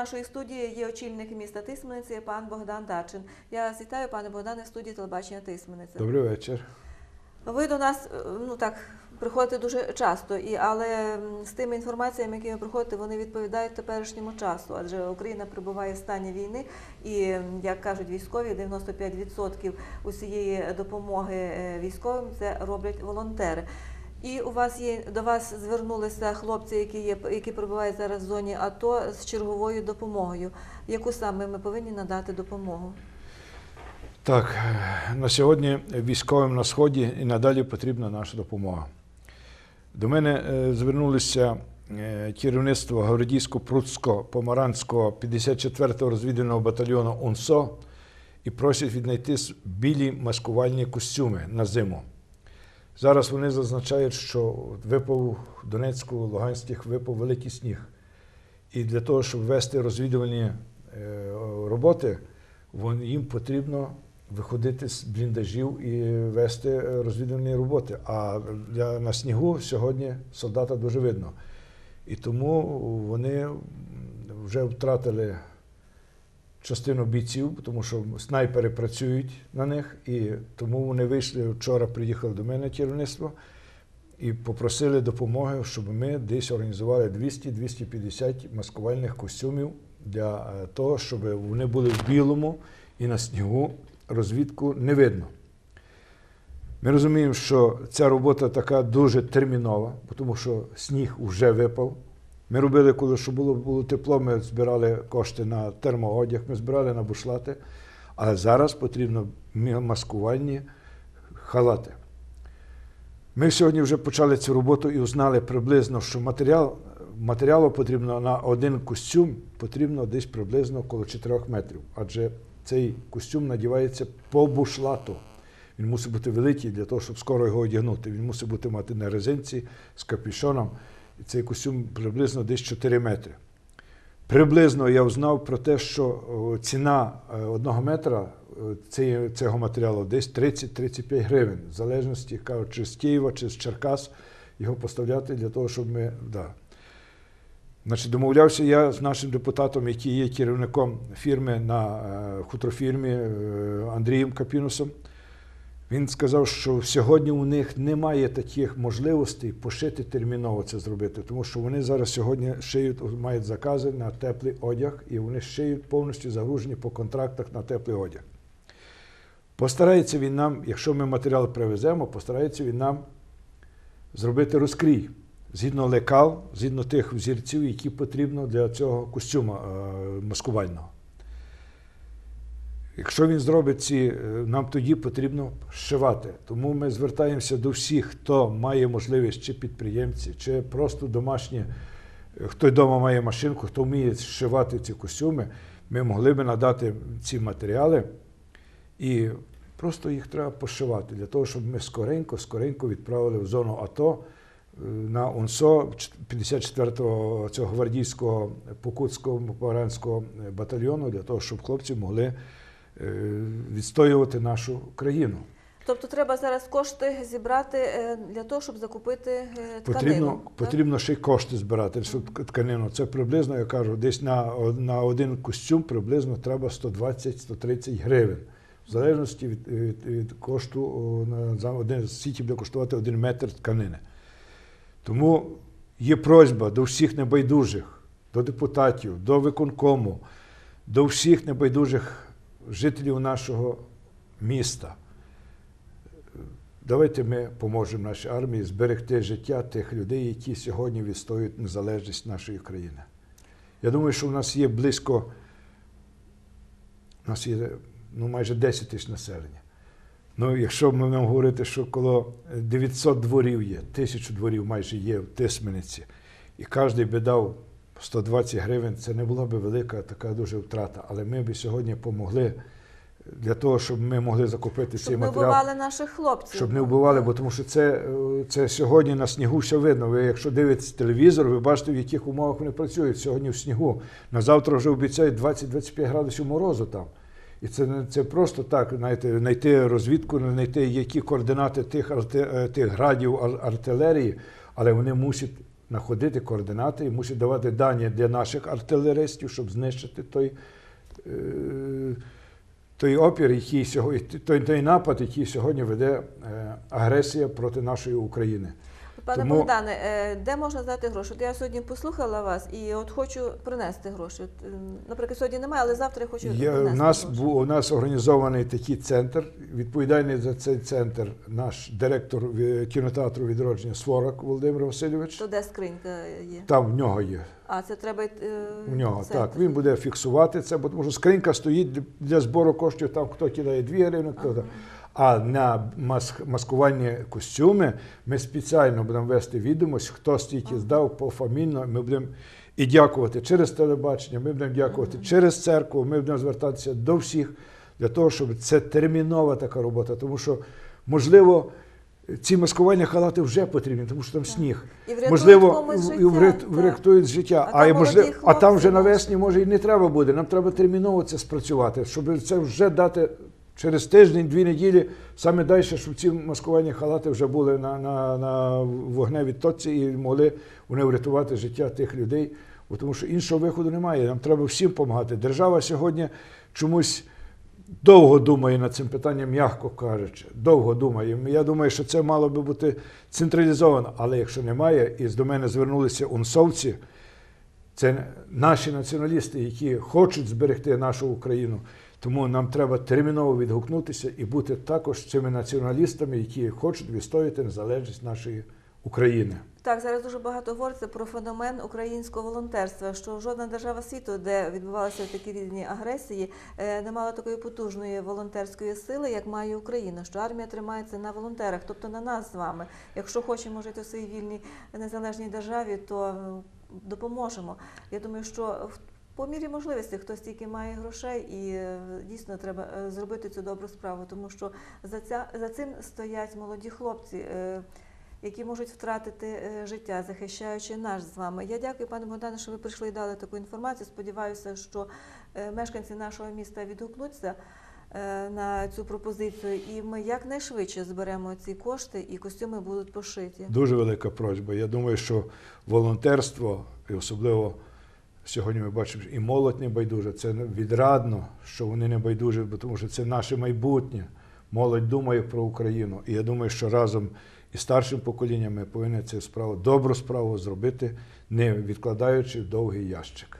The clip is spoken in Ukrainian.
нашої студії є очільник міста Тисмениці, пан Богдан Дачин. Я вас вітаю, пане Богдане, в студії телебачення Тисмениця. Добрий вечір. Ви до нас е, ну так приходите дуже часто, і але з тими інформаціями, які ви приходите, вони відповідають теперішньому часу, адже Україна перебуває в стані війни, і як кажуть військові, 95% усієї допомоги е, військовим це роблять волонтери. І у вас є до вас звернулися хлопці, які є які перебувають зараз в зоні АТО з черговою допомогою. Яку саме ми повинні надати допомогу? Так, на сьогодні військовим на сході і надалі потрібна наша допомога. До мене е, звернулося е, керівництво Гвардійсько-Прудсько-Помаранського 54-го розвідувального батальйону УНСО і просять віднайти білі маскувальні костюми на зиму. Зараз вони зазначають, що випав в Донецьку, Луганських випав великий сніг. І для того, щоб вести розвідувальні е, роботи, їм потрібно виходити з бліндажів і вести е, розвідувальні роботи. А на снігу сьогодні солдата дуже видно. І тому вони вже втратили частину бійців, тому що снайпери працюють на них, і тому вони вийшли вчора, приїхали до мене керівництво і попросили допомоги, щоб ми десь організували 200-250 маскувальних костюмів для е, того, щоб вони були в білому і на снігу розвідку не видно. Ми розуміємо, що ця робота така дуже термінова, тому що сніг вже випав. Ми робили, коли що було, було тепло, ми збирали кошти на термоодяг, ми збирали на бушлати, але зараз потрібно маскувальні халати. Ми сьогодні вже почали цю роботу і узнали приблизно, що матеріал, матеріалу потрібно на один костюм потрібно десь приблизно коло 4 метрів. Адже цей костюм надівається по бушлату. Він мусить бути великий для того, щоб скоро його одягнути. Він мусить бути мати на резинці з капюшоном. Цей костюм приблизно десь 4 метри. Приблизно я узнав про те, що ціна е, одного метра е, цього матеріалу десь 30-35 гривень, в залежності, чи з Києва, чи з Черкас його поставляти для того, щоб ми. Да. Значить, домовлявся я з нашим депутатом, який є керівником фірми на е, хутрофірмі Андрієм Капінусом. Він сказав, що сьогодні у них немає таких можливостей пошити терміново це зробити, тому що вони зараз сьогодні шиють, мають закази на теплий одяг, і вони шиють повністю загружені по контрактах на теплий одяг. Постарається він нам, якщо ми матеріал привеземо, постарається він нам зробити розкрій згідно лекал, згідно тих взірців, які потрібно для цього костюма е, маскувального. Якщо він зробить ці, е, нам тоді потрібно зшивати. Тому ми звертаємося до всіх, хто має можливість, чи підприємці, чи просто домашні, е, хто вдома має машинку, хто вміє зшивати ці костюми, ми могли би надати ці матеріали і просто їх треба пошивати для того, щоб ми скоренько, скоренько відправили в зону АТО е, на УНСО 54-го цього гвардійського покутського поранського батальйону для того, щоб хлопці могли відстоювати нашу країну. Тобто треба зараз кошти зібрати е, для того, щоб закупити е, тканину. Потрібно, так? потрібно ще й кошти збирати тканину. Це приблизно, я кажу, десь на, на один костюм приблизно треба 120-130 гривень. В залежності від, від, від кошту на, один, скільки буде коштувати один метр тканини. Тому є просьба до всіх небайдужих, до депутатів, до виконкому, до всіх небайдужих жителів нашого міста. Давайте ми поможемо нашій армії зберегти життя тих людей, які сьогодні відстоюють незалежність нашої країни. Я думаю, що в нас є близько, у нас є ну, майже 10 тисяч населення. Ну, якщо ми будемо говорити, що коло 900 дворів є, тисячу дворів майже є в Тисмениці, і кожен би дав 120 гривень, це не була б велика така дуже втрата. Але ми б сьогодні помогли для того, щоб ми могли закупити цей Щоб не вбивали наших хлопців. Щоб не вбивали, бо тому що це, це сьогодні на снігу все видно. Ви якщо дивитесь телевізор, ви бачите, в яких умовах вони працюють сьогодні в снігу. На завтра вже обіцяють 20-25 градусів морозу там. І це, це просто так, знаєте, знайти розвідку, знайти які координати тих, арте- е, тих градів артилерії, але вони мусять знаходити координати і мусить давати дані для наших артилеристів, щоб знищити той, е, той опір, який сьогодні, той, той напад, який сьогодні веде е, агресія проти нашої України. Пане Тому- Богдане, е, де можна здати гроші? От я сьогодні послухала вас і от хочу принести гроші. От, е, наприклад, сьогодні немає, але завтра я хочу Є, принести у, нас гроші. у нас організований такий центр. Відповідальний за цей центр наш директор е, кінотеатру відродження Сворак Володимир Васильович. То де скринька є? Там в нього є. А це треба йти, е, В нього в так. Він буде фіксувати це, бо тому що скринька стоїть для- збору коштів. Там хто кидає 2 гривні, хто там. А на мас- маскувальні костюми ми спеціально будемо вести відомість, хто стільки здав пофамільно. Ми будемо і дякувати через телебачення, ми будемо дякувати через церкву, ми будемо звертатися до всіх для того, щоб це термінова така робота. Тому що, можливо, ці маскувальні халати вже потрібні, тому що там сніг. І Можливо, і врятують життя. А А, можливо, а там вже навесні може і не треба буде. Нам треба терміново це спрацювати, щоб це вже дати через тиждень, дві неділі, саме далі, щоб ці маскувальні халати вже були на, на, на вогневій точці і могли вони врятувати життя тих людей. Бо Тому що іншого виходу немає. Нам треба всім допомагати. Держава сьогодні чомусь довго думає над цим питанням, м'яко кажучи. Довго думає. Я думаю, що це мало би бути централізовано. Але якщо немає, і до мене звернулися унсовці, це наші націоналісти, які хочуть зберегти нашу Україну. Тому нам треба терміново відгукнутися і бути також цими націоналістами, які хочуть відстояти незалежність нашої України. Так, зараз дуже багато говориться про феномен українського волонтерства, що жодна держава світу, де відбувалися такі різні агресії, е, не мала такої потужної волонтерської сили, як має Україна. Що армія тримається на волонтерах, тобто на нас з вами. Якщо хочемо жити в своїй вільній незалежній державі, то е, допоможемо. Я думаю, що по мірі можливості хтось тільки має грошей, і е, дійсно треба е, зробити цю добру справу, тому що за, ця, за цим стоять молоді хлопці. е, які можуть втратити життя, захищаючи нас з вами. Я дякую, пане Богдане, що ви прийшли і дали таку інформацію. Сподіваюся, що мешканці нашого міста відгукнуться на цю пропозицію, і ми якнайшвидше зберемо ці кошти, і костюми будуть пошиті. Дуже велика просьба. Я думаю, що волонтерство, і особливо сьогодні ми бачимо, і молодь не байдужа, це відрадно, що вони не байдужі, тому що це наше майбутнє. Молодь думає про Україну. І я думаю, що разом із старшим поколінням ми повинні цю справу, добру справу зробити, не відкладаючи в довгий ящик.